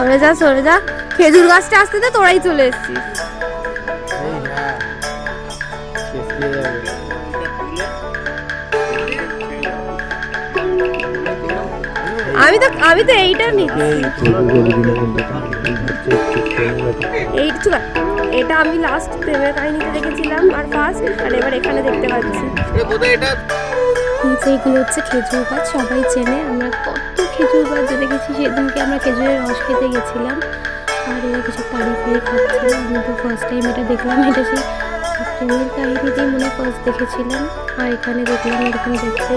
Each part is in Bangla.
সরে যা সরে যা। খেজুর গাছটা আসতে দে তোরাই চলে এসছিস। আমি তো আমি তো এইটা নিচ্ছি। এই এটা আমি লাস্ট প্রেমের কাহিনীতে দেখেছিলাম আর ফার্স্ট আর এবার এখানে দেখতে পাচ্ছি। এগুলো হচ্ছে খেজুর গাছ সবাই চেনে আমরা কত খেজুর গাছ যে দেখেছি সেদিনকে আমরা খেজুরের রস খেতে গেছিলাম আর এরা কিছু কারি ফারি খাচ্ছিল আমি তো ফার্স্ট টাইম এটা দেখলাম এটা সেই প্রেমের কাহিনীতেই মনে ফার্স্ট দেখেছিলাম আর এখানে দেখলাম এরকম দেখতে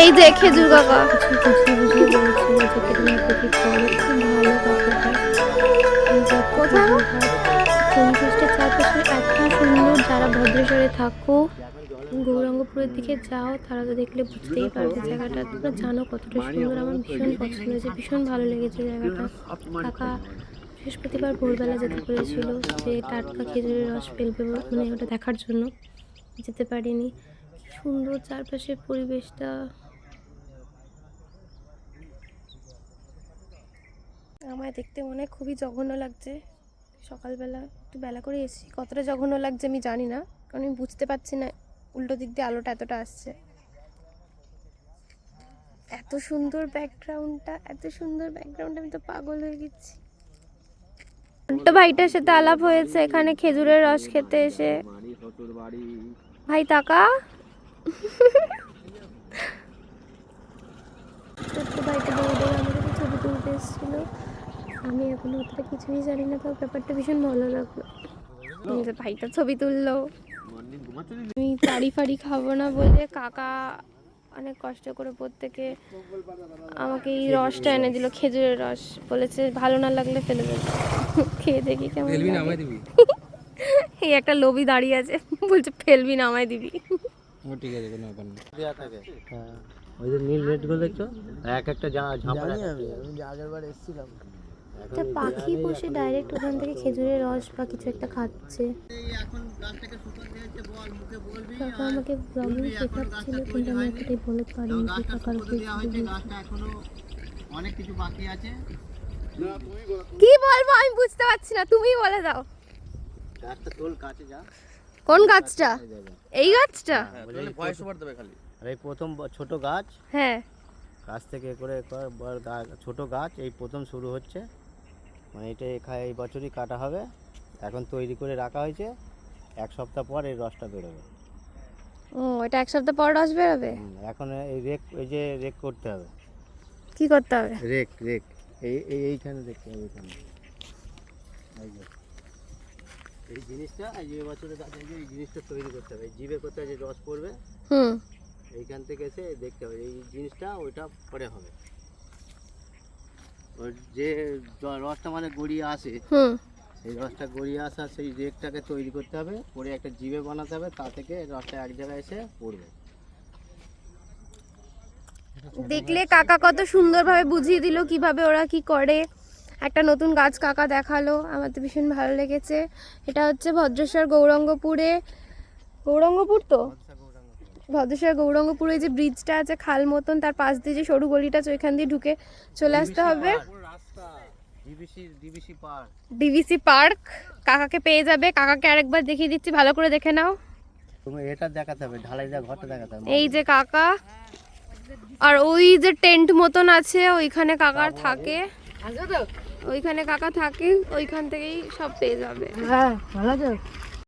এই যে খেজুর কাকা কিছু বুঝিয়ে বুঝিয়ে বলছিল যে কীরকম কপি করে খুব ভালো কাকাটা কোথাও পঞ্চাশটা চারপাশে এত সুন্দর যারা ভদ্রেশ্বরে থাকো গৌরাঙ্গপুরের দিকে যাও তারা তো দেখলে বুঝতেই পারবে জায়গাটা। তোমরা জানো কতটা সুন্দর আমার ভীষণ পছন্দ হয়েছে ভীষণ ভালো লেগেছে জায়গাটা। কাকা বৃহস্পতিবার ভোরবেলা যেতে পেরেছিল যে টাটকা খেজুরের রস ফেলবে মানে ওটা দেখার জন্য। যেতে পারিনি। সুন্দর চারপাশের পরিবেশটা। আমায় দেখতে মনে হয় খুবই জঘন্য লাগছে। সকালবেলা একটু বেলা করে এসেছি। কতটা জঘন্য লাগছে আমি জানি না কারণ আমি বুঝতে পারছি না উল্টো দিক দিয়ে আলোটা এতটা আসছে। এত সুন্দর ব্যাকগ্রাউন্ডটা, এত সুন্দর ব্যাকগ্রাউন্ড আমি তো পাগল হয়ে গেছি। ছোট্ট ভাইটার সাথে আলাপ হয়েছে, এখানে খেজুরের রস খেতে এসে। ভাই, তাকা। ছোট্ট ভাইটা দৌড়ে দৌড়ে আমার ছবি তুলতে এসেছিল। আমি এখনও অতটা কিছুই জানি না তো ব্যাপারটা ভীষণ ভালো লাগল। ভাইটা ছবি তুললো। আমি তাড়ি ফাড়ি খাব না বলে কাকা অনেক কষ্ট করে প্রত্যেকে আমাকে এই রসটা এনে দিল খেজুরের রস। বলেছে ভালো না লাগলে ফেলে দেবে। খেয়ে দেখি কেমন এই একটা লোভি দাঁড়িয়ে আছে বলছে ফেলবি না আমায় দিবি। ঠিক আছে কোনো ব্যাপার না। হ্যাঁ। ওই যে নীল নেটগুলো দেখছ? এক একটা যা ঝাঁপা আমি আগের বার এসেছিলাম। একটা পাখি বসে ডাইরেক্ট ওখান থেকে খেজুরের রস বা কিছু একটা খাচ্ছে। কাকা আমাকে ব্লগিং শেখাচ্ছিল কিন্তু আমি এতটাই বলতে পারিনি যে কাকার উপরে ছবি দিয়েছি। অনেক কিছু বাকি আছে। কি বলব আমি বুঝতে পারছি না তুমিই বলে দাও। গাছটা তোল কাছে যা। কোন গাছটা? এই গাছটা? ভয়েস ওভার দেবে খালি। আর এই প্রথম ছোট গাছ। হ্যাঁ। গাছ থেকে এ করে ছোট গাছ এই প্রথম শুরু হচ্ছে। মানে এটা এখা- এই বছরই কাটা হবে। এখন তৈরি করে রাখা হয়েছে। এক সপ্তাহ পর এই রসটা বেরোবে। ও এটা এক সপ্তাহ পর রস বেরোবে? এখন এই রেক এই যে রেক করতে হবে। কি করতে হবে? রেক রেক এই এই এইখানে দেখতে হবে এই যে এই জিনিসটা এই বছরে গাছ এই জিনিসটা তৈরি করতে হবে। জিভে কোথায় যে রস পড়বে হুম। এইখান থেকে এসে দেখতে হবে। এই জিনিসটা ওইটা পরে হবে। ওই যে রসটা মানে গড়িয়ে আসে হুম। সেই রসটা গড়িয়ে আসা সেই রেকটাকে তৈরি করতে হবে করে একটা জিভে বানাতে হবে তা থেকে রসটা এক জায়গায় এসে পড়বে। দেখলে কাকা কত সুন্দরভাবে বুঝিয়ে দিল কীভাবে ওরা কি করে। একটা নতুন গাছ কাকা দেখাল আমার তো ভীষণ ভালো লেগেছে। এটা হচ্ছে ভদ্রেশ্বর গৌরঙ্গপুরে গৌরঙ্গপুর তো? ভদ্রেশ্বর গৌরঙ্গপুরে যে ব্রিজটা আছে খাল মতন তার পাশ দিয়ে যে সরু গলিটা আছে ওইখান দিয়ে ঢুকে চলে আসতে হবে। ডিভিসি পার্ক কাকাকে পেয়ে যাবে। কাকাকে আরেকবার দেখিয়ে দিচ্ছি ভালো করে দেখে নাও। তুমি এটা দেখাতে হবে ঢালাই দেওয়া ঘরটা দেখাতে হবে। এই যে কাকা। আর ওই যে টেন্ট মতন আছে ওইখানে কাকার থাকে। ওইখানে কাকা থাকে ওইখান থেকেই সব পেয়ে যাবে। হ্যাঁ ভালো